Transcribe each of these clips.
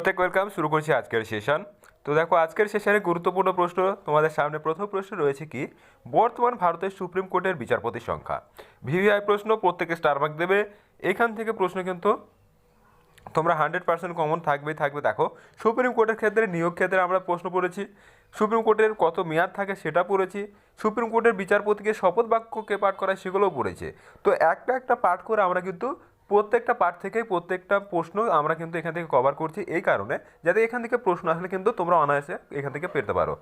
প্রত্যেক ওয়েলকাম শুরু করছি আজকের সেশন তো দেখো, আজকের সেশনে গুরুত্বপূর্ণ প্রশ্ন, তোমাদের সামনে প্রথম প্রশ্ন রয়েছে কি, বর্তমান ভারতের সুপ্রিম কোর্টের বিচারপতির সংখ্যা। ভিভিআই প্রশ্ন, প্রত্যেকে স্টার মার্ক দেবে। এখান থেকে প্রশ্ন কিন্তু তোমরা হান্ড্রেড পার্সেন্ট কমন থাকবেই থাকবে। দেখো, সুপ্রিম কোর্টের ক্ষেত্রে, নিয়োগ ক্ষেত্রে আমরা প্রশ্ন পড়েছি। সুপ্রিম কোর্টের কত মেয়াদ থাকে সেটা পড়েছি। সুপ্রিম কোর্টের বিচারপতিকে শপথ বাক্যকে পাঠ করায় সেগুলোও পড়েছে। তো একটা একটা পাঠ করে আমরা কিন্তু প্রত্যেকটা পার্ট থেকেই প্রত্যেকটা প্রশ্ন আমরা কিন্তু এখান থেকে কভার করছি এই কারণে, যাতে এখান থেকে প্রশ্ন আসলে কিন্তু তোমরা অনায়াসে এখান থেকে পেতে পারো।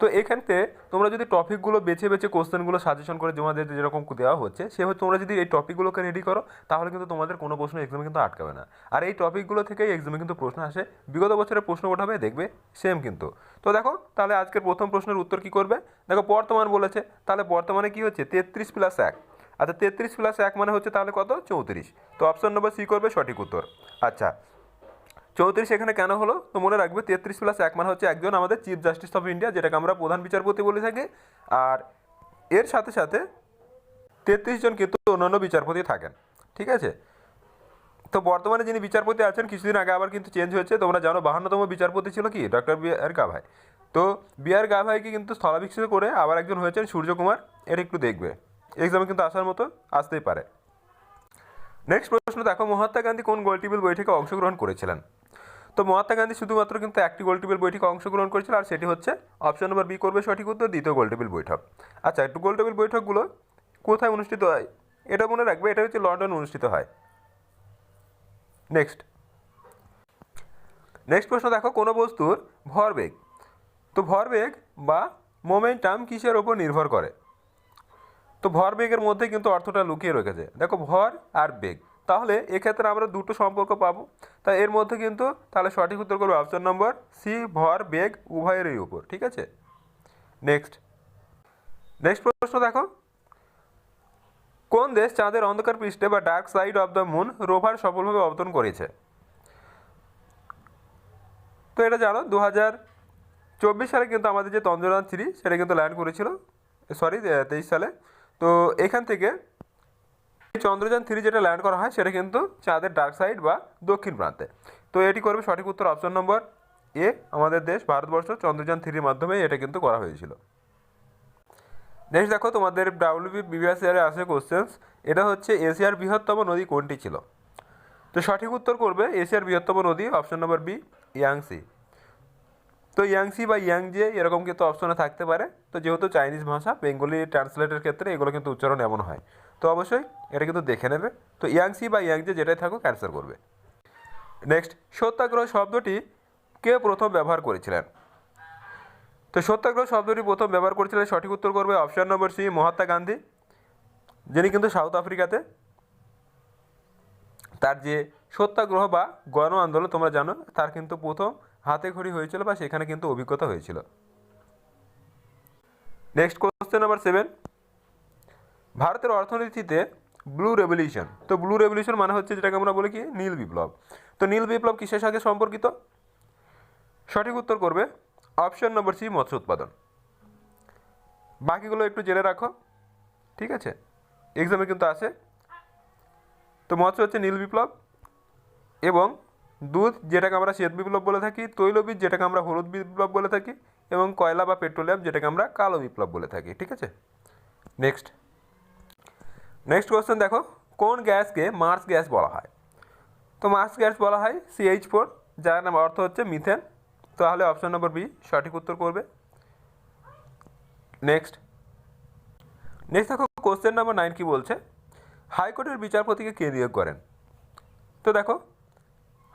তো এখানতে তোমরা যদি টপিকগুলো বেছে বেছে কোশ্চেনগুলো সাজেশন করে তোমাদের যেরকম দেওয়া হচ্ছে সেভাবে তোমরা যদি এই টপিকগুলোকে রেডি করো, তাহলে কিন্তু তোমাদের কোনো প্রশ্ন এক্সামে কিন্তু আটকাবে না। আর এই টপিকগুলো থেকেই এক্সামে কিন্তু প্রশ্ন আসে। বিগত বছরের প্রশ্ন ওঠাবে, দেখবে সেম কিন্তু। তো দেখো, তাহলে আজকের প্রথম প্রশ্নের উত্তর কি করবে? দেখো, বর্তমান বলেছে, তাহলে বর্তমানে কি হচ্ছে? তেত্রিশ প্লাস এক। আচ্ছা তেত্রিশ প্লাস এক মানে হচ্ছে তাহলে কত? চৌত্রিশ। তো অপশন নম্বর সি করবে সঠিক উত্তর। আচ্ছা চৌত্রিশ এখানে কেন হলো? তো মনে রাখবে, তেত্রিশ প্লাস এক মানে হচ্ছে একজন আমাদের চিফ জাস্টিস অফ ইন্ডিয়া যেটাকে আমরা প্রধান বিচারপতি বলে থাকি। আর এর সাথে সাথে তেত্রিশ জন কিন্তু অন্যান্য বিচারপতি থাকেন, ঠিক আছে? তো বর্তমানে যিনি বিচারপতি আছেন, কিছুদিন আগে আবার কিন্তু চেঞ্জ হয়েছে। তোমরা জানো, বাহান্নতম বিচারপতি ছিল কি? ডক্টর বি আর গাভাই তো বি আর গাভাইকে কিন্তু স্থলাভিষিক্ত করে আবার একজন হয়েছেন সূর্যকুমার। এটা একটু দেখবে। এক্সামে কিন্তু আসার মতো আসতেই পারে। নেক্সট প্রশ্ন, দেখো মহাত্মা গান্ধী কোন গোলটেবিল বৈঠকে অংশগ্রহণ করেছিলেন? তো মহাত্মা গান্ধী শুধুমাত্র কিন্তু একটি গোলটেবিল বৈঠকে অংশগ্রহণ করেছিল, আর সেটি হচ্ছে অপশন নম্বর বি করবে সঠিক উত্তর, দ্বিতীয় গোলটেবিল বৈঠক। আচ্ছা একটু গোলটেবিল বৈঠকগুলো কোথায় অনুষ্ঠিত হয়? এটা মনে রাখবে, এটা হচ্ছে লন্ডন অনুষ্ঠিত হয়। নেক্সট নেক্সট প্রশ্ন, দেখো কোনো বস্তুর ভরবেগ। তো ভরবেগ বা মোমেন্টাম কিসের ওপর নির্ভর করে? তো ভর বেগের মধ্যে কিন্তু অর্থটা লুকিয়ে রেখেছে। দেখো ভর আর বেগ। তাহলে এক্ষেত্রে আমরা দুটো সম্পর্ক পাবো। তা এর মধ্যে কিন্তু তাহলে সঠিক উত্তর করবে অপশন নম্বর সি ভর, বেগ উভয়েরই উপর, ঠিক আছে? নেক্সট নেক্সট প্রশ্ন দেখো। কোন দেশ চাঁদের অন্ধকার পৃষ্ঠে বা dark side of the moon rover সফলভাবে অবতরণ করেছে? তো এটা জানো দু হাজার চব্বিশ সালে কিন্তু আমাদের যে চন্দ্রযান থ্রি, সেটা কিন্তু ল্যান্ড করেছিল। সরি তেইশ সালে। তো এখান থেকে চন্দ্রযান থ্রি যেটা ল্যান্ড করা হয়, সেটা কিন্তু চাঁদের ডার্ক সাইড বা দক্ষিণ প্রান্তে। তো এটি করবে সঠিক উত্তর অপশন নম্বর এ আমাদের দেশ, ভারতবর্ষ। চন্দ্রযান থ্রির মাধ্যমে এটা কিন্তু করা হয়েছিল। নেক্সট দেখো, তোমাদের ডাব্লিউবি বিবিএস ইয়ারে আসে কোশ্চেন্স এটা হচ্ছে এশিয়ার বৃহত্তম নদী কোনটি ছিল? তো সঠিক উত্তর করবে এশিয়ার বৃহত্তম নদী অপশন নম্বর বি ইয়াংসি। তো ইয়াংসি বা ইয়াংজে এরকম কিন্তু অপশনে থাকতে পারে। তো যেহেতু চাইনিজ ভাষা বেঙ্গলি ট্রান্সলেটের ক্ষেত্রে এগুলো কিন্তু উচ্চারণ এমন হয়। তো অবশ্যই এটা কিন্তু দেখে নেবে। তো ইয়াংসি বা ইয়াংজে যেটাই থাকুক ক্যান্সেল করবে। নেক্সট সত্যাগ্রহ শব্দটি কে প্রথম ব্যবহার করেছিলেন? তো সত্যাগ্রহ শব্দটি প্রথম ব্যবহার করেছিলেন, সঠিক উত্তর করবে option number C Mahatma Gandhi. যিনি কিন্তু সাউথ আফ্রিকাতে তার যে সত্যাগ্রহ বা গণ আন্দোলন, তোমরা জানো, তার কিন্তু প্রথম হাতে ঘড়ি হয়েছিল বা সেখানে কিন্তু অভিজ্ঞতা হয়েছিল। নেক্সট কোশ্চেন নাম্বার সেভেন ভারতের অর্থনীতিতে ব্লু রেভলিউশন তো ব্লু রেভলিউশন মানে হচ্ছে যেটাকে আমরা বলি কি? নীল বিপ্লব। তো নীল বিপ্লব কিসের সাথে সম্পর্কিত? সঠিক উত্তর করবে অপশন নম্বর সি মৎস্য উৎপাদন। বাকিগুলো একটু জেনে রাখো। ঠিক আছে? এক্সামে কিন্তু আসে তো মৎস্য হচ্ছে নীল বিপ্লব এবং দুধ, যেটাকে আমরা শ্বেত বিপ্লব বলে থাকি, তৈলবীজ, যেটাকে আমরা হলুদ বিপ্লব বলে থাকি, এবং কয়লা বা পেট্রোলিয়াম, যেটাকে আমরা কালো বিপ্লব বলে থাকি, ঠিক আছে? নেক্সট নেক্সট কোয়েশ্চেন দেখো, কোন গ্যাসকে মার্স গ্যাস বলা হয়? তো মার্স গ্যাস বলা হয় সিএইচ ফোর যার নাম অর্থ হচ্ছে মিথেন। তাহলে অপশন নম্বর বি সঠিক উত্তর করবে। নেক্সট নেক্সট দেখো কোশ্চেন নাম্বার নাইন কি বলছে? হাইকোর্টের বিচারপতিকে কে নিয়োগ করেন? তো দেখো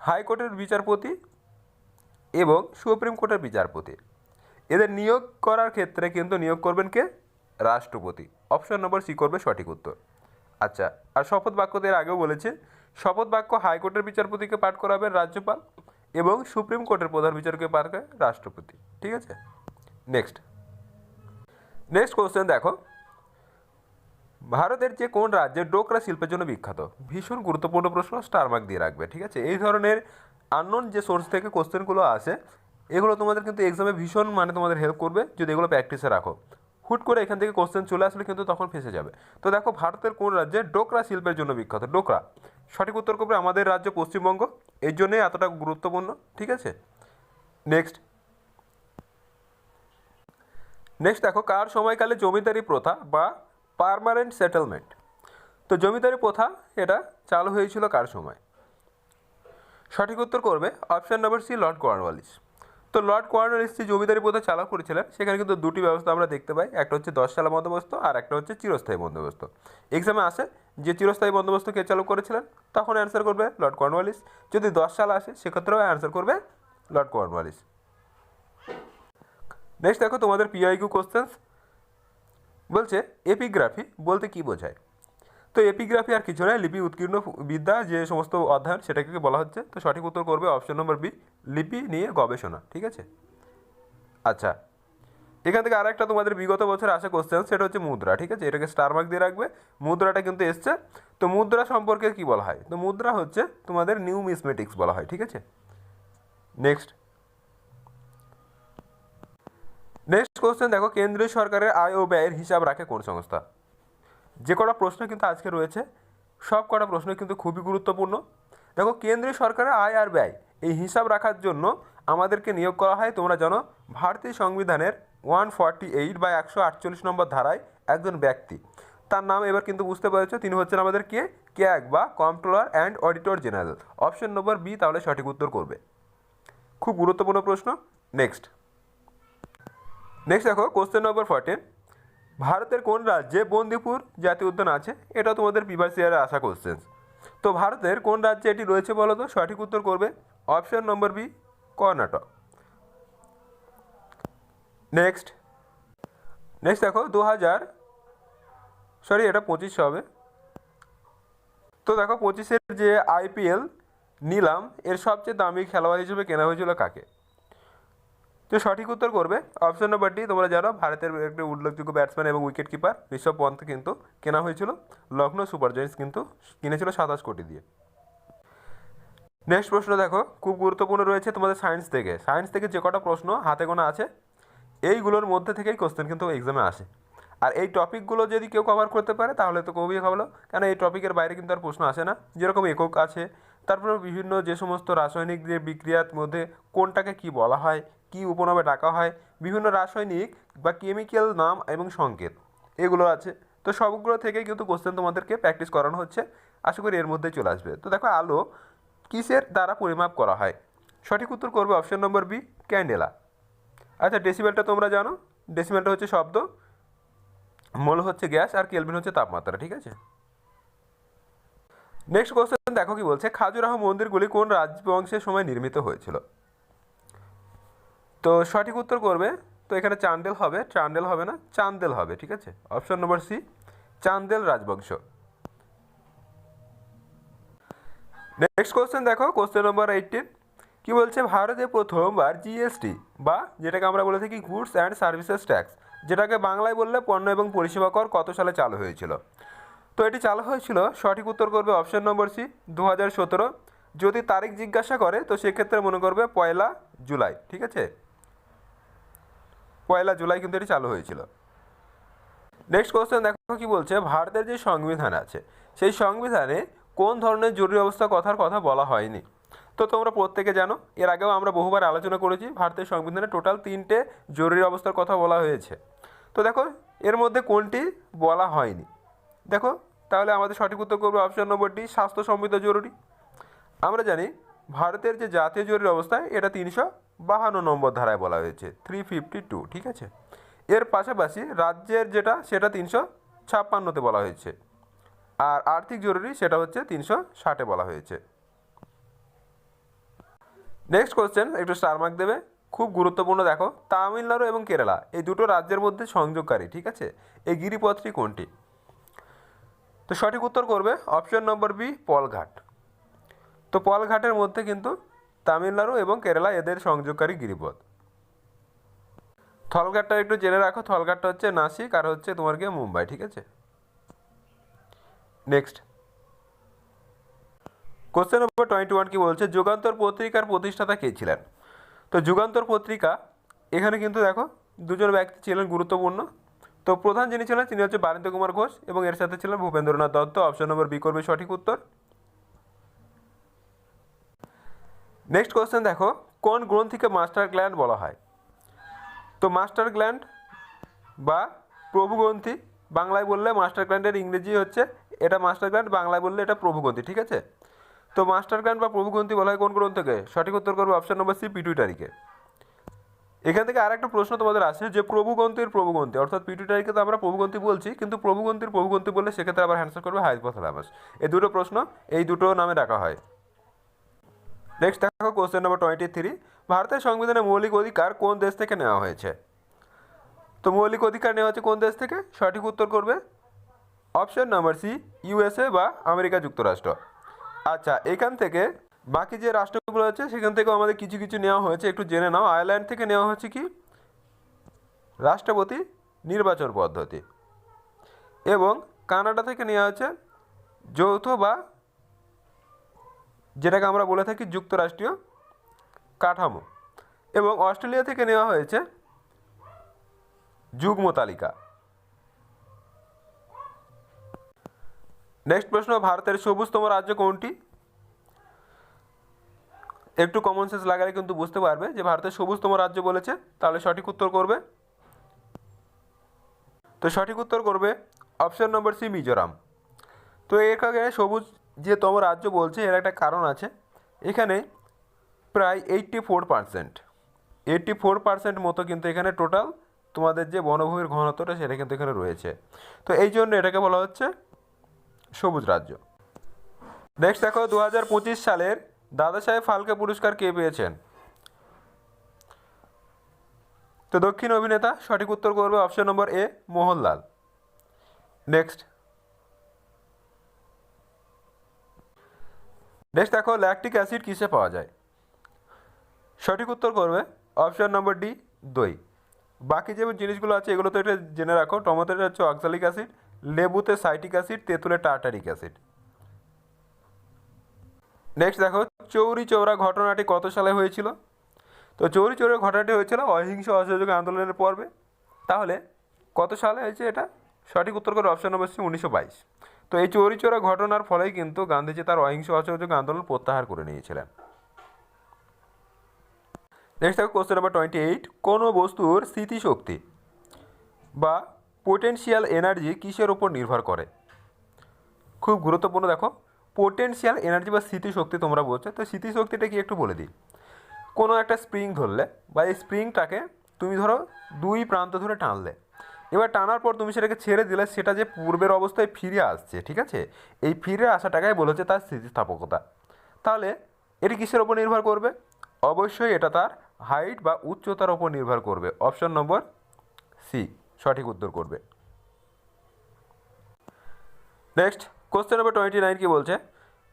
হাইকোর্টের বিচারপতি এবং সুপ্রিম কোর্টের বিচারপতি। এদের নিয়োগ করার ক্ষেত্রে কিন্তু নিয়োগ করবেন কে? রাষ্ট্রপতি। অপশন নম্বর সি করবে সঠিক উত্তর। আচ্ছা আর শপথ বাক্য এর আগেও বলেছে। শপথ বাক্য হাইকোর্টের বিচারপতিকে পাঠ করাবেন রাজ্যপাল এবং সুপ্রিম কোর্টের প্রধান বিচারকে পাঠ করে রাষ্ট্রপতি। ঠিক আছে? নেক্সট নেক্সট কোশ্চেন দেখো। ভারতের যে কোন রাজ্যে ডোকরা শিল্পের জন্য বিখ্যাত? ভীষণ গুরুত্বপূর্ণ প্রশ্ন স্টার মার্ক দিয়ে রাখবে, ঠিক আছে? এই ধরনের আননোন যে সোর্স থেকে কোশ্চেনগুলো আসে, এগুলো তোমাদের কিন্তু এক্সামে ভীষণ মানে তোমাদের হেল্প করবে, যদি এগুলো প্র্যাকটিসে রাখো। হুট করে এখান থেকে কোশ্চেন চলে আসলে কিন্তু তখন ফেসে যাবে। তো দেখো, ভারতের কোন রাজ্যে ডোকরা শিল্পের জন্য বিখ্যাত? ডোকরা। সঠিক উত্তর করবে আমাদের রাজ্য পশ্চিমবঙ্গ। এর জন্যই এতটা গুরুত্বপূর্ণ, ঠিক আছে? নেক্সট নেক্সট দেখো, কার সময়কালে জমিদারি প্রথা বা পার্মানেন্ট সেটেলমেন্ট। তো জমিদারি প্রথা এটা চালু হয়েছিল কার সময়? সঠিক উত্তর করবে option number C Lord Cornwallis তো লর্ড কর্নওয়ালিস যে জমিদারি প্রথা চালু করেছিলেন, সেখানে কিন্তু দুটি ব্যবস্থা আমরা দেখতে পাই, একটা হচ্ছে দশ সালা বন্দোবস্ত আর একটা হচ্ছে চিরস্থায়ী বন্দোবস্ত। এক্সামে আসে যে চিরস্থায়ী বন্দোবস্ত কে চালু করেছিলেন, তখন অ্যান্সার করবে লর্ড কর্নওয়ালিস যদি দশ সাল আসে, সেক্ষেত্রেও অ্যান্সার করবে লর্ড কর্নওয়ালিস নেক্সট দেখো তোমাদের পিআইকিউ কোশ্চেন্স বলছে, এপিগ্রাফি বলতে কি বোঝায়? তো এপিগ্রাফি আর কিছু নয়, লিপি উৎকীর্ণ বিদ্যা যে সমস্ত অধ্যয়ন সেটাকে বলা হচ্ছে। তো সঠিক উত্তর করবে অপশন নম্বর বি লিপি নিয়ে গবেষণা, ঠিক আছে? আচ্ছা এখান থেকে আরেকটা তোমাদের বিগত বছরে আসা কোশ্চেন সেটা হচ্ছে মুদ্রা, ঠিক আছে? এটাকে স্টার মার্ক দিয়ে রাখবে। মুদ্রাটা কিন্তু এসছে। তো মুদ্রা সম্পর্কে কি বলা হয়? তো মুদ্রা হচ্ছে তোমাদের নিউমিসমেটিক্স বলা হয়, ঠিক আছে? নেক্সট নেক্সট কোশ্চেন দেখো, কেন্দ্রীয় সরকারের আয় ও ব্যয়ের হিসাব রাখে কোন সংস্থা? যে কটা প্রশ্ন কিন্তু আজকে রয়েছে, সব কটা প্রশ্ন কিন্তু খুবই গুরুত্বপূর্ণ। দেখো, কেন্দ্রীয় সরকারের আয় আর ব্যয়, এই হিসাব রাখার জন্য আমাদেরকে নিয়োগ করা হয়, তোমরা জানো, ভারতীয় সংবিধানের ওয়ান ফর্টি এইট বা একশো আটচল্লিশ নম্বর ধারায় একজন ব্যক্তি। তার নাম এবার কিন্তু বুঝতে পেরেছ, তিনি হচ্ছেন আমাদের কে? ক্যাগ বা controller and auditor general. Option number B তাহলে সঠিক উত্তর করবে। খুব গুরুত্বপূর্ণ প্রশ্ন। নেক্সট নেক্সট দেখো কোশ্চেন নম্বর ফোরটিন ভারতের কোন রাজ্যে বন্দিপুর জাতীয় উদ্যান আছে? এটা তোমাদের প্রিভার্স ইয়ারে আসা কোশ্চেন তো ভারতের কোন রাজ্যে এটি রয়েছে বলো তো? সঠিক উত্তর করবে option number B Karnataka. Next next দেখো দু হাজার সরি এটা পঁচিশ হবে। তো দেখো, পঁচিশের যে আইপিএল নিলাম, এর সবচেয়ে দামি খেলোয়াড় হিসেবে কেনা হয়েছিল কাকে? তো সঠিক উত্তর করবে। অপশন নম্বর ডি তোমরা জানো, ভারতের একটি উল্লেখযোগ্য ব্যাটসম্যান এবং উইকেট কিপার ঋষভ পন্থ কিন্তু কেনা হয়েছিল। লখনৌ সুপার জায়ান্টস কিন্তু কিনেছিল সাতাশ কোটি দিয়ে। নেক্সট প্রশ্ন দেখো, খুব গুরুত্বপূর্ণ রয়েছে তোমাদের সায়েন্স থেকে। সায়েন্স থেকে যে কটা প্রশ্ন হাতে গোনা আছে, এইগুলোর মধ্যে থেকেই কোশ্চেন কিন্তু এক্সামে আসে। আর এই টপিকগুলো যদি কেউ কভার করতে পারে, তাহলে তো খুবই ভালো। কেন এই টপিকের বাইরে কিন্তু আর প্রশ্ন আসে না। যেরকম একক আছে তারপরে বিভিন্ন যে সমস্ত রাসায়নিক যে বিক্রিয়ার মধ্যে কোনটাকে কি বলা হয় কি উপনামে ডাকা হয়, বিভিন্ন রাসায়নিক বা কেমিক্যাল নাম এবং সংকেত। এগুলো আছে। তো সবগুলো থেকেই কিন্তু কোশ্চেন তোমাদেরকে প্র্যাকটিস করানো হচ্ছে। আশা করি এর মধ্যে চলে আসবে। তো দেখো, আলো কিসের দ্বারা পরিমাপ করা হয়? সঠিক উত্তর করবে অপশন নম্বর বি ক্যান্ডেলা আচ্ছা ডেসিবেলটা তোমরা জানো? ডেসিমেলটা হচ্ছে শব্দ, মোল হচ্ছে গ্যাস আর কেলভিন হচ্ছে তাপমাত্রা, ঠিক আছে? নেক্সট কোশ্চেন দেখো কি বলছে, খাজুরাহ মন্দিরগুলি কোন রাজবংশের সময় নির্মিত হয়েছিল? তো সঠিক উত্তর করবে। তো এখানে চান্দেল হবে চান্দেল হবে না, চান্দেল হবে, ঠিক আছে? অপশন নম্বর সি চান্দেল রাজবংশ। নেক্সট কোশ্চেন দেখো কোশ্চেন নম্বর এইটিন কি বলছে? ভারতে প্রথমবার জিএসটি বা যেটাকে আমরা বলে থাকি গুডস অ্যান্ড সার্ভিসেস ট্যাক্স যেটাকে বাংলায় বললে পণ্য এবং পরিষেবা কর কত সালে চালু হয়েছিল? তো এটি চালু হয়েছিল, সঠিক উত্তর করবে অপশন নম্বর সি দু হাজার সতেরো। যদি তারিখ জিজ্ঞাসা করে, তো সেক্ষেত্রে মনে করবে পয়লা জুলাই, ঠিক আছে? পয়লা জুলাই কিন্তু এটি চালু হয়েছিল। নেক্সট কোশ্চেন দেখো কি বলছে, ভারতের যে সংবিধান আছে, সেই সংবিধানে কোন ধরনের জরুরি অবস্থা কথার কথা বলা হয়নি। তো তোমরা প্রত্যেকে জানো, এর আগেও আমরা বহুবার আলোচনা করেছি, ভারতের সংবিধানে টোটাল তিনটে জরুরি অবস্থার কথা বলা হয়েছে। তো দেখো, এর মধ্যে কোনটি বলা হয়নি। দেখো, তাহলে আমাদের সঠিক উত্তর করবে অপশন নম্বরটি স্বাস্থ্য সম্বিত জরুরি। আমরা জানি, ভারতের যে জাতীয় জরুরি অবস্থা, এটা তিনশো বাহান্ন নম্বর ধারায় বলা হয়েছে থ্রি ফিফটি টু ঠিক আছে? এর পাশাপাশি রাজ্যের যেটা, সেটা তিনশো ছাপ্পান্নতে বলা হয়েছে। আর আর্থিক জরুরি সেটা হচ্ছে তিনশো ষাটে বলা হয়েছে। নেক্সট কোশ্চেন একটু স্টার মার্ক দেবে। খুব গুরুত্বপূর্ণ, দেখো, তামিলনাড়ু এবং কেরালা, এই দুটো রাজ্যের মধ্যে সংযোগকারী, ঠিক আছে? এই গিরিপথটি কোনটি? তো সঠিক উত্তর করবে অপশন নম্বর বি, পলঘাট। তো পলঘাটের মধ্যে কিন্তু তামিলনাড়ু এবং কেরালা এদের সংযোগকারী গিরিপথ। থলঘাটটা একটু জেনে রাখো থলঘাটটা হচ্ছে নাসিক আর হচ্ছে তোমার গিয়ে মুম্বাই, ঠিক আছে? Next question number twenty one কি বলছে? যুগান্তর পত্রিকার প্রতিষ্ঠাতা কে ছিলেন? তো যুগান্তর পত্রিকা, এখানে কিন্তু দেখো, দুজন ব্যক্তি ছিলেন গুরুত্বপূর্ণ। তো প্রধান যিনি ছিলেন, তিনি হচ্ছে বারেন্দ্র কুমার ঘোষ এবং এর সাথে ছিলেন Bhupendranath Dutta. Option number B করবে সঠিক উত্তর। নেক্সট কোশ্চেন দেখো, কোন গ্রন্থিকে মাস্টার গ্ল্যান্ড বলা হয়? তো মাস্টার গ্ল্যান্ড বা প্রভুগ্রন্থি, বাংলায় বললে মাস্টার গ্ল্যান্ডের ইংরেজি হচ্ছে, এটা মাস্টার গ্ল্যান্ড বাংলায় বললে এটা প্রভুগ্রন্থি, ঠিক আছে? তো মাস্টার গ্ল্যান্ড বা প্রভুগ্রন্থি বলা হয় কোন গ্রন্থকে সঠিক উত্তর করবে অপশন নম্বর সি পিটুইটারিকে এখান থেকে আর একটা প্রশ্ন তোমাদের আসে যে প্রভুগ্রন্থির প্রভুগ্রন্থি, অর্থাৎ পিটুইটারিকে তো আমরা প্রভুগ্রন্থি বলছি, কিন্তু প্রভুগ্রন্থির প্রভুগ্রন্থি বললে সেক্ষেত্রে আবার অ্যান্সার করবে হাইপোথ্যালামাস এই দুটো প্রশ্ন এই দুটো নামে ডাকা হয়। নেক্সট দেখো কোশ্চেন নম্বর টোয়েন্টি থ্রি ভারতের সংবিধানে মৌলিক অধিকার কোন দেশ থেকে নেওয়া হয়েছে? তো মৌলিক অধিকার নেওয়া হচ্ছে কোন দেশ থেকে? সঠিক উত্তর করবে অপশন নাম্বার সি ইউএসএ বা আমেরিকা যুক্তরাষ্ট্র। আচ্ছা এখান থেকে বাকি যে রাষ্ট্রগুলো আছে, সেখান থেকেও আমাদের কিছু কিছু নেওয়া হয়েছে। একটু জেনে নাও, আয়ারল্যান্ড থেকে নেওয়া হচ্ছে কি? রাষ্ট্রপতি নির্বাচন পদ্ধতি। এবং কানাডা থেকে নেওয়া হচ্ছে যৌথ বা যেটাকে আমরা বলে থাকি যুক্তরাষ্ট্রীয় কাঠামো। এবং অস্ট্রেলিয়া থেকে নেওয়া হয়েছে যুগ্ম তালিকা। নেক্সট প্রশ্ন, ভারতের সবুজতম রাজ্য কোনটি? একটু কমন সেন্স লাগালে কিন্তু বুঝতে পারবে যে ভারতের সবুজতম রাজ্য বলেছে, তাহলে সঠিক উত্তর করবে। তো সঠিক উত্তর করবে অপশন নম্বর সি মিজোরাম। তো এখানে সবুজ যে তম রাজ্য বলছে, এর একটা কারণ আছে। এখানে প্রায় eighty four percent eighty four percent মতো কিন্তু এখানে টোটাল তোমাদের যে বনভূমির ঘনত্বটা, সেটা কিন্তু এখানে রয়েছে। তো এই জন্য এটাকে বলা হচ্ছে সবুজ রাজ্য। নেক্সট দেখো দু হাজার পঁচিশ সালের দাদা সাহেব ফালকে পুরস্কার কে পেয়েছেন? তো দক্ষিণ অভিনেতা, সঠিক উত্তর করবে option number A, Mohanlal. Next next দেখো ল্যাকটিক অ্যাসিড কিসে পাওয়া যায়? সঠিক উত্তর করবে অপশান নম্বর ডি দই। বাকি যে জিনিসগুলো আছে, এগুলো তো এটা জেনে রাখো টমেটোতে হচ্ছে অক্সালিক অ্যাসিড লেবুতে সাইটিক অ্যাসিড তেঁতুলে টার্টারিক অ্যাসিড নেক্সট দেখো, চৌরি চৌরা ঘটনাটি কত সালে হয়েছিল? তো চৌরি চৌরা ঘটনাটি হয়েছিল অহিংস অসহযোগ আন্দোলনের পর্বে। তাহলে কত সালে হয়েছে এটা? সঠিক উত্তর করে অপশান নম্বর সি উনিশশো বাইশ। তো এই চৌরি চৌরা ঘটনার ফলেই কিন্তু গান্ধীজি তার অহিংস অসহযোগ আন্দোলন প্রত্যাহার করে নিয়েছিলেন। নেক্সট দেখো কোশ্চেন নাম্বার টোয়েন্টি এইট কোনো বস্তুর স্থিতিশক্তি বা পোটেনশিয়াল এনার্জি কিসের উপর নির্ভর করে? খুব গুরুত্বপূর্ণ দেখো পোটেনশিয়াল এনার্জি বা স্মৃতিশক্তি তোমরা বলছো, তো স্মৃতিশক্তিটা কি একটু বলে দিই। কোনো একটা স্প্রিং ধরলে বা এই স্প্রিংটাকে তুমি ধরো দুই প্রান্ত ধরে টানলে এবার টানার পর তুমি সেটাকে ছেড়ে দিলে, সেটা যে পূর্বের অবস্থায় ফিরে আসছে, ঠিক আছে? এই ফিরে আসাটাকেই বলেছে তার স্থিতিস্থাপকতা। তাহলে এটি কিসের ওপর নির্ভর করবে? অবশ্যই এটা তার হাইট বা উচ্চতার ওপর নির্ভর করবে। অপশন নম্বর সি সঠিক উত্তর করবে। Next question number twenty nine কি বলছে?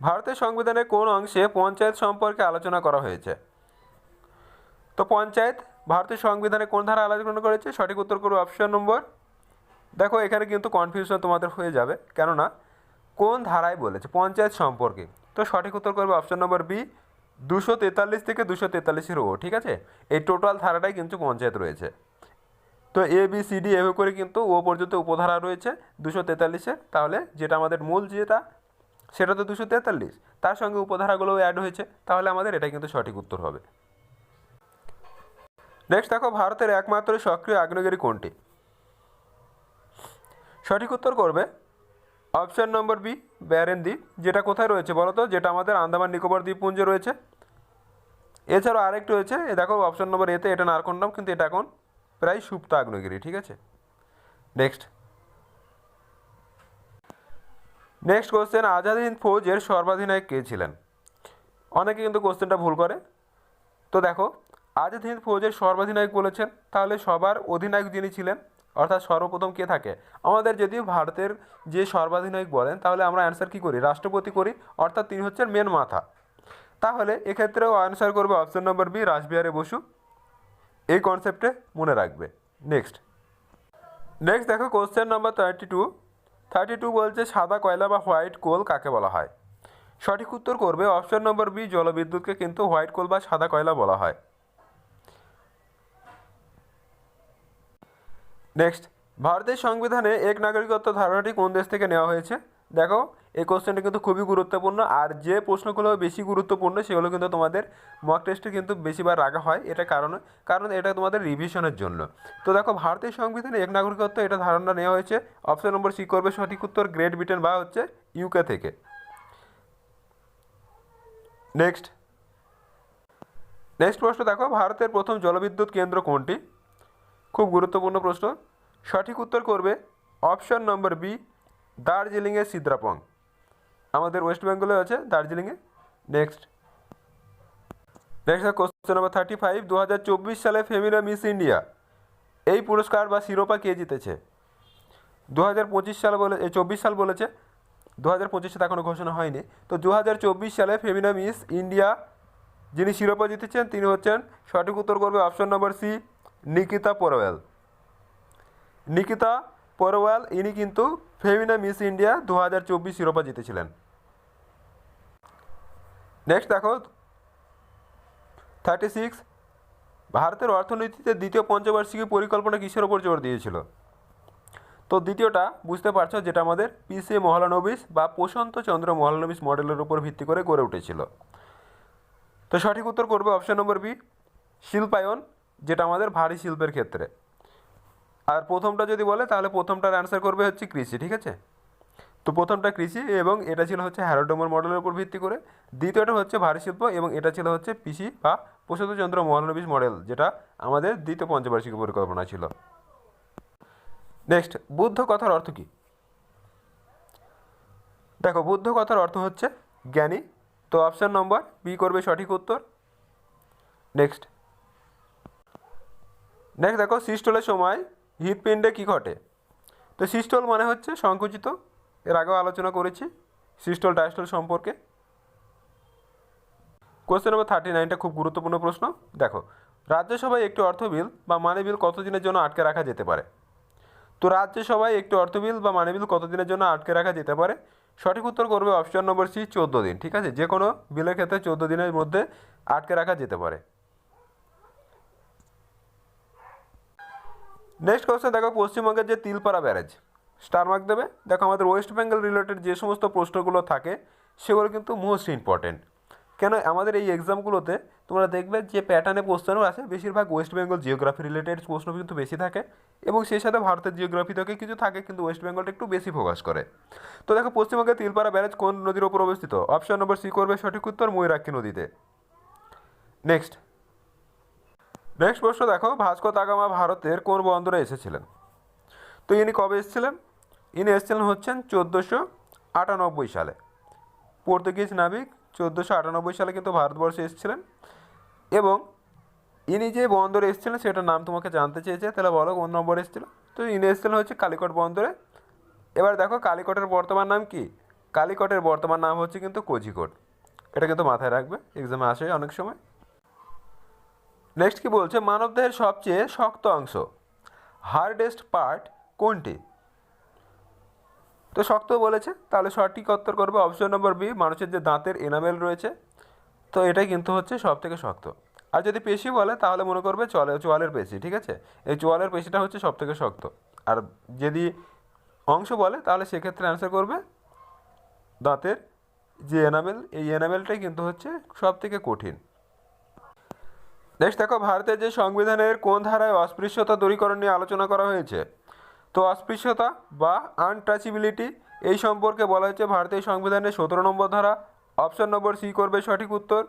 ভারতের সংবিধানের কোন অংশে পঞ্চায়েত সম্পর্কে আলোচনা করা হয়েছে? তো পঞ্চায়েত ভারতের সংবিধানে কোন ধারা আলোচনা করেছে? সঠিক উত্তর করবে অপশন নম্বর দেখো, এখানে কিন্তু কনফিউশন তোমাদের হয়ে যাবে। কেননা কোন ধারায় বলেছে? পঞ্চায়েত সম্পর্কে। তো সঠিক উত্তর করবে অপশন নম্বর বি দুশো তেতাল্লিশ থেকে দুশো তেতাল্লিশের ও ঠিক আছে? এই টোটাল ধারাটাই কিন্তু পঞ্চায়েত রয়েছে। তো এ বি সি ডি এভাবে করে কিন্তু ও পর্যন্ত উপধারা রয়েছে দুশো তেতাল্লিশে তাহলে যেটা আমাদের মূল যেটা সেটা তো দুশো তেতাল্লিশ। তার সঙ্গে উপধারাগুলোও অ্যাড হয়েছে। তাহলে আমাদের এটা কিন্তু সঠিক উত্তর হবে। নেক্সট দেখো, ভারতের একমাত্র সক্রিয় আগ্নেয়গিরি কোনটি? সঠিক উত্তর করবে অপশান নম্বর বি ব্যারেন দ্বীপ যেটা কোথায় রয়েছে বলো তো? যেটা আমাদের আন্দামান নিকোবর দ্বীপপুঞ্জে রয়েছে। এছাড়াও আরেকটি রয়েছে, এ দেখো অপশান নম্বর এতে, এটা নারকন্ডাম কিন্তু এটা এখন প্রায় সুপ্ত আগ্নেয়গিরি, ঠিক আছে? Next. Next question Azad Hind ফৌজের সর্বাধিনায়ক কে ছিলেন? অনেকে কিন্তু কোশ্চেনটা ভুল করে। তো দেখো আজাদ হিন্দ ফৌজের সর্বাধিনায়ক বলেছেন, তাহলে সবার অধিনায়ক যিনি ছিলেন, অর্থাৎ সর্বপ্রথম কে থাকে? আমাদের যদি ভারতের যে সর্বাধিনায়ক বলেন, তাহলে আমরা অ্যান্সার কী করি? রাষ্ট্রপতি করি, অর্থাৎ তিনি হচ্ছেন মেন মাথা। তাহলে এক্ষেত্রেও অ্যান্সার করবে option number B Rashbehari Bose. এই কনসেপ্টে মনে রাখবে। নেক্সট নেক্সট দেখো question number thirty two thirty two বলছে, সাদা কয়লা বা হোয়াইট কোল কাকে বলা হয়? সঠিক উত্তর করবে অপশন নম্বর বি জলবিদ্যুৎকে কিন্তু হোয়াইট কোল বা সাদা কয়লা বলা হয়। নেক্সট ভারতের সংবিধানে এক নাগরিকত্ব ধারণাটি কোন দেশ থেকে নেওয়া হয়েছে? দেখো, এই কোশ্চেনটা কিন্তু খুবই গুরুত্বপূর্ণ, আর যে প্রশ্নগুলো বেশি গুরুত্বপূর্ণ সেগুলো কিন্তু তোমাদের মক টেস্টে কিন্তু বেশিবার রাখা হয়, এটা কারণে, কারণ এটা তোমাদের রিভিশনের জন্য। তো দেখো, ভারতের সংবিধানে এক নাগরিকত্ব এটা ধারণা নেওয়া হয়েছে অপশন নম্বর সি করবে সঠিক উত্তর গ্রেট ব্রিটেন বা হচ্ছে ইউকে থেকে। নেক্সট নেক্সট প্রশ্ন দেখো, ভারতের প্রথম জলবিদ্যুৎ কেন্দ্র কোনটি? খুব গুরুত্বপূর্ণ প্রশ্ন। সঠিক উত্তর করবে অপশন নম্বর বি, দার্জিলিংয়ের সিদ্রাপং। আমাদের ওয়েস্ট বেঙ্গলে আছে দার্জিলিংয়ে। Next. Next question number thirty five দু হাজার চব্বিশ সালে ফেমিনা মিস ইন্ডিয়া এই পুরস্কার বা শিরোপা কে জিতেছে? দু হাজার পঁচিশ সাল বলে চব্বিশ সাল বলেছে। দু হাজার পঁচিশে এখনও ঘোষণা হয়নি। তো দু হাজার চব্বিশ সালে ফেমিনা মিস ইন্ডিয়া যিনি শিরোপা জিতেছেন, তিনি হচ্ছেন সঠিক উত্তর করবে option number C Nikita Porwal Nikita Porwal ইনি কিন্তু ফেমিনা মিস ইন্ডিয়া দু হাজার চব্বিশ শিরোপা জিতেছিলেন। নেক্সট দেখো থার্টি সিক্স ভারতের অর্থনীতিতে দ্বিতীয় পঞ্চবার্ষিকী পরিকল্পনা কিসের ওপর জোর দিয়েছিল? তো দ্বিতীয়টা বুঝতে পারছ, যেটা আমাদের পিসি মহলানবিস বা প্রশান্ত চন্দ্র মহলানবিস মডেলের উপর ভিত্তি করে গড়ে উঠেছিল। তো সঠিক উত্তর করবে অপশন নম্বর বি শিল্পায়ন। যেটা আমাদের ভারী শিল্পের ক্ষেত্রে। আর প্রথমটা যদি বলে, তাহলে প্রথমটার অ্যান্সার করবে হচ্ছে কৃষি, ঠিক আছে? তো প্রথমটা কৃষি এবং এটা ছিল হচ্ছে হ্যারোডোমার মডেলের উপর ভিত্তি করে। দ্বিতীয়টা হচ্ছে ভারী শিল্প এবং এটা ছিল হচ্ছে পিসি বা প্রসাদচন্দ্র মহানবীশ মডেল যেটা আমাদের দ্বিতীয় পঞ্চবার্ষিক পরিকল্পনা ছিল। নেক্সট বুদ্ধ কথার অর্থ কী? দেখো, বুদ্ধ কথার অর্থ হচ্ছে জ্ঞানী। তো অপশান নম্বর বি করবে সঠিক উত্তর। নেক্সট নেক্সট দেখো সিস্টলের সময় হৃৎপিণ্ডে কী ঘটে? তো সিস্টল মানে হচ্ছে সংকুচিত। এর আগেও আলোচনা করেছি সিস্টল ডায়াস্টল সম্পর্কে। কোশ্চেন নম্বর থার্টি নাইনটা খুব গুরুত্বপূর্ণ প্রশ্ন। দেখো, রাজ্যসভায় একটি অর্থ বিল বা মানি বিল কতদিনের জন্য আটকে রাখা যেতে পারে? তো রাজ্যসভায় একটি অর্থ বিল বা মানি বিল কতদিনের জন্য আটকে রাখা যেতে পারে? সঠিক উত্তর করবে অপশন নম্বর সি, চোদ্দ দিন, ঠিক আছে? যে কোনো বিলের ক্ষেত্রে চোদ্দ দিনের মধ্যে আটকে রাখা যেতে পারে। নেক্সট কোশ্চেন দেখো পশ্চিমবঙ্গের যে তিলপাড়া ব্যারেজ স্টার মার্ক দেবে। দেখো আমাদের ওয়েস্ট বেঙ্গল রিলেটেড যে সমস্ত প্রশ্নগুলো থাকে, সেগুলো কিন্তু মোস্ট ইম্পর্টেন্ট কেন, আমাদের এই এক্সামগুলোতে তোমরা দেখবে যে প্যাটার্নে প্রশ্নও আছে বেশিরভাগ ওয়েস্ট বেঙ্গল জিওগ্রাফি রিলেটেড প্রশ্ন কিন্তু বেশি থাকে এবং সেই সাথে ভারতের জিওগ্রাফি থেকে কিছু থাকে, কিন্তু ওয়েস্ট বেঙ্গলটা একটু বেশি ফোকাস করে। তো দেখো পশ্চিমবঙ্গের তিলপাড়া ব্যারেজ কোন নদীর ওপর অবস্থিত? অপশন নম্বর সি করবে সঠিক উত্তর ময়ূরাক্ষী নদীতে। নেক্সট নেক্সট প্রশ্ন দেখো ভাস্কো তাগামা ভারতের কোন বন্দরে এসেছিলেন? তো ইনি কবে এসেছিলেন? ইনি এসেছিলেন হচ্ছেন চোদ্দোশো আটানব্বই সালে। পর্তুগিজ নাবিক চোদ্দোশো আটানব্বই সালে কিন্তু ভারতবর্ষে এসেছিলেন। এবং ইনি যে বন্দরে এসেছিলেন সেটার নাম তোমাকে জানতে চেয়েছে, তাহলে বলো কোন নম্বর এসেছিল? তো ইনি এসেছিলেন হচ্ছে কালিকট বন্দরে। এবার দেখো, কালিকটের বর্তমান নাম কি? কালিকটের বর্তমান নাম হচ্ছে কিন্তু কোঝিকোট এটা কিন্তু মাথায় রাখবে এক্সামে আসে অনেক সময়। নেক্সট কি বলছে? মানবদেহের সবচেয়ে শক্ত অংশ। হার্ডেস্ট পার্ট কোনটি? তো শক্ত বলেছে, তাহলে সঠিক উত্তর করবে অপশন নম্বর বি মানুষের যে দাঁতের এনামেল রয়েছে। তো এটাই কিন্তু হচ্ছে সব থেকে শক্ত। আর যদি পেশি বলে, তাহলে মনে করবে চলে, চোয়ালের পেশি, ঠিক আছে? এই চোয়ালের পেশিটা হচ্ছে সব থেকে শক্ত। আর যদি অংশ বলে, তাহলে সেক্ষেত্রে অ্যান্সার করবে দাঁতের যে এনামেল এই এনামেলটাই কিন্তু হচ্ছে সব থেকে কঠিন। নেক্সট দেখো ভারতের যে সংবিধানের কোন ধারায় অস্পৃশ্যতা দূরীকরণ নিয়ে আলোচনা করা হয়েছে, তো অস্পৃশ্যতা বা আনটাচেবিলিটি এই সম্পর্কে বলা হয়েছে ভারতীয় সংবিধানের সতেরো নম্বর ধারা অপশন নম্বর সি করবে সঠিক উত্তর।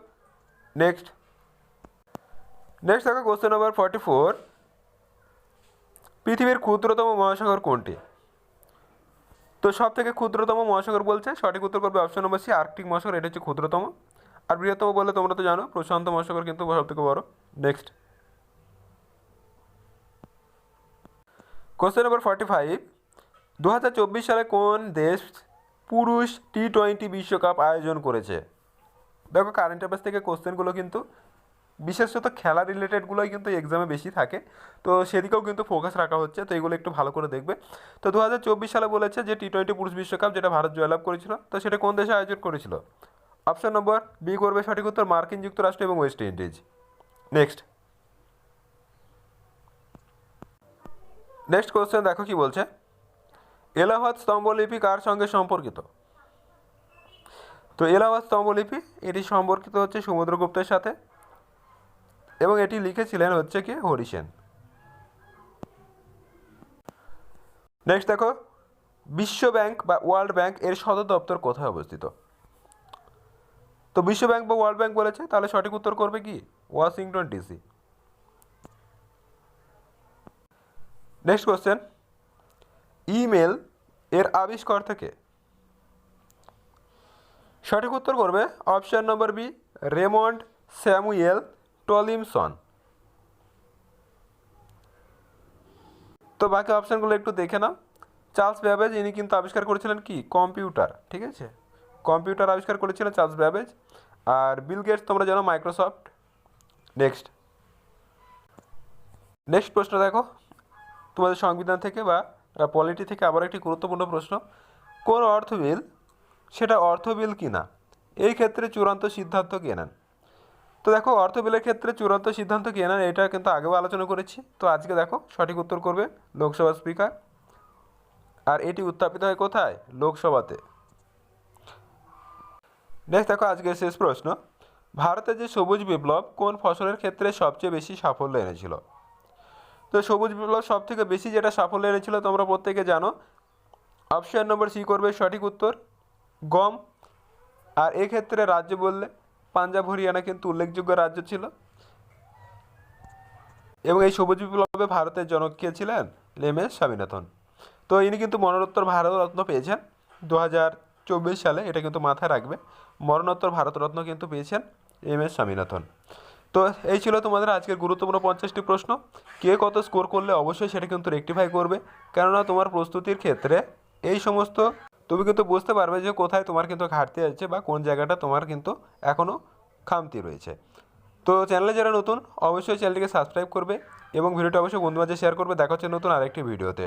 নেক্সট নেক্সট দেখো কোশ্চেন নম্বর ফর্টি ফোর পৃথিবীর ক্ষুদ্রতম মহাসাগর কোনটি? তো সব থেকে ক্ষুদ্রতম মহাসাগর বলছে, সঠিক উত্তর করবে অপশন নম্বর সি আর্কটিক মহাসাগর, এটা হচ্ছে ক্ষুদ্রতম। আর বৃহত্তম বলে তোমরা তো জানো, প্রশান্ত মহাসাগর কিন্তু সব থেকে বড়। Next question number forty five দু হাজার চব্বিশ সালে কোন দেশ পুরুষ টি টোয়েন্টি বিশ্বকাপ আয়োজন করেছে? দেখো কারেন্ট অ্যাফেয়ার্স থেকে কোশ্চেনগুলো কিন্তু বিশেষত খেলা রিলেটেডগুলোই কিন্তু এক্সামে বেশি থাকে। তো সেদিকেও কিন্তু ফোকাস রাখা হচ্ছে, তো এগুলো একটু ভালো করে দেখবে। তো দু হাজার চব্বিশ সালে বলেছে যে টি টোয়েন্টি পুরুষ বিশ্বকাপ, যেটা ভারত জয়লাভ করেছিল, তো সেটা কোন দেশে আয়োজন করেছিল? অপশন নম্বর বি করবে সঠিক উত্তর মার্কিন যুক্তরাষ্ট্র এবং West Indies. Next next question দেখো কি বলছে। এলাহাবাদ স্তম্ভলিপি কার সঙ্গে সম্পর্কিত? তো এলাহাবাদ স্তম্ভলিপি, এটি সম্পর্কিত হচ্ছে সমুদ্রগুপ্তের সাথে এবং এটি লিখেছিলেন হচ্ছে কি হরিসেন নেক্সট দেখো, বিশ্ব ব্যাংক বা ওয়ার্ল্ড ব্যাংক এর সদর দপ্তর কোথায় অবস্থিত? তো বিশ্ব ব্যাংক বা ওয়ার্ল্ড ব্যাংক বলেছে, তাহলে সঠিক উত্তর করবে কি? Washington DC. Next question email এর আবিষ্কার থেকে। সঠিক উত্তর করবে option number B Raymond Samuel Tomlinson তো বাকি অপশানগুলো একটু দেখে নাও। চার্লস ব্যাবেজ ইনি কিন্তু আবিষ্কার করেছিলেন কি? কম্পিউটার, ঠিক আছে? কম্পিউটার আবিষ্কার করেছিলেন চার্লস ব্যাবেজ। আর বিল গেটস, তোমরা জানো মাইক্রোসফট। নেক্সট নেক্সট প্রশ্ন দেখো। তোমাদের সংবিধান থেকে বা পলিটি থেকে আবার একটি গুরুত্বপূর্ণ প্রশ্ন। কোন অর্থ বিল, সেটা অর্থ বিল কি না এই ক্ষেত্রে চূড়ান্ত সিদ্ধান্ত কে নেন? তো দেখো, অর্থ বিলের ক্ষেত্রে চূড়ান্ত সিদ্ধান্ত কে নেন, এটা কিন্তু আগেও আলোচনা করেছি। তো আজকে দেখো, সঠিক উত্তর করবে লোকসভা স্পিকার। আর এটি উত্থাপিত হয় কোথায়? লোকসভাতে। নেক্সট দেখো আজকের শেষ প্রশ্ন। ভারতের যে সবুজ বিপ্লব, কোন ফসলের ক্ষেত্রে সবচেয়ে বেশি সাফল্য এনেছিল? তো সবুজ বিপ্লব সব থেকে বেশি যেটা সাফল্য এনেছিল, তোমরা প্রত্যেকে জানো। অপশন নম্বর সি করবে সঠিক উত্তর, গম। আর এক্ষেত্রে রাজ্য বললে, পাঞ্জাব, হরিয়ানা কিন্তু উল্লেখযোগ্য রাজ্য ছিল। এবং এই সবুজ বিপ্লবে ভারতের জনক কে ছিলেন এম এস স্বামীনাথন। তো ইনি কিন্তু মরণোত্তর ভারতরত্ন পেয়েছেন। দু হাজার চব্বিশ সালে এটা কিন্তু মাথায় রাখবে। মরণোত্তর ভারতরত্ন কিন্তু পেয়েছেন এম এস স্বামীনাথন। তো এই ছিল তোমাদের আজকের গুরুত্বপূর্ণ পঞ্চাশটি প্রশ্ন। কে কত স্কোর করলে অবশ্যই সেটা কিন্তু রেকটিফাই করবে। কেননা তোমার প্রস্তুতির ক্ষেত্রে এই সমস্ত তুমি কিন্তু বুঝতে পারবে যে কোথায় তোমার কিন্তু ঘাটতি আছে বা কোন জায়গাটা তোমার কিন্তু এখনও খামতি রয়েছে। তো চ্যানেলে যারা নতুন, অবশ্যই চ্যানেলটিকে সাবস্ক্রাইব করবে এবং ভিডিওটা অবশ্যই বন্ধু মাঝে শেয়ার করবে। দেখা হচ্ছে নতুন আরেকটি ভিডিওতে।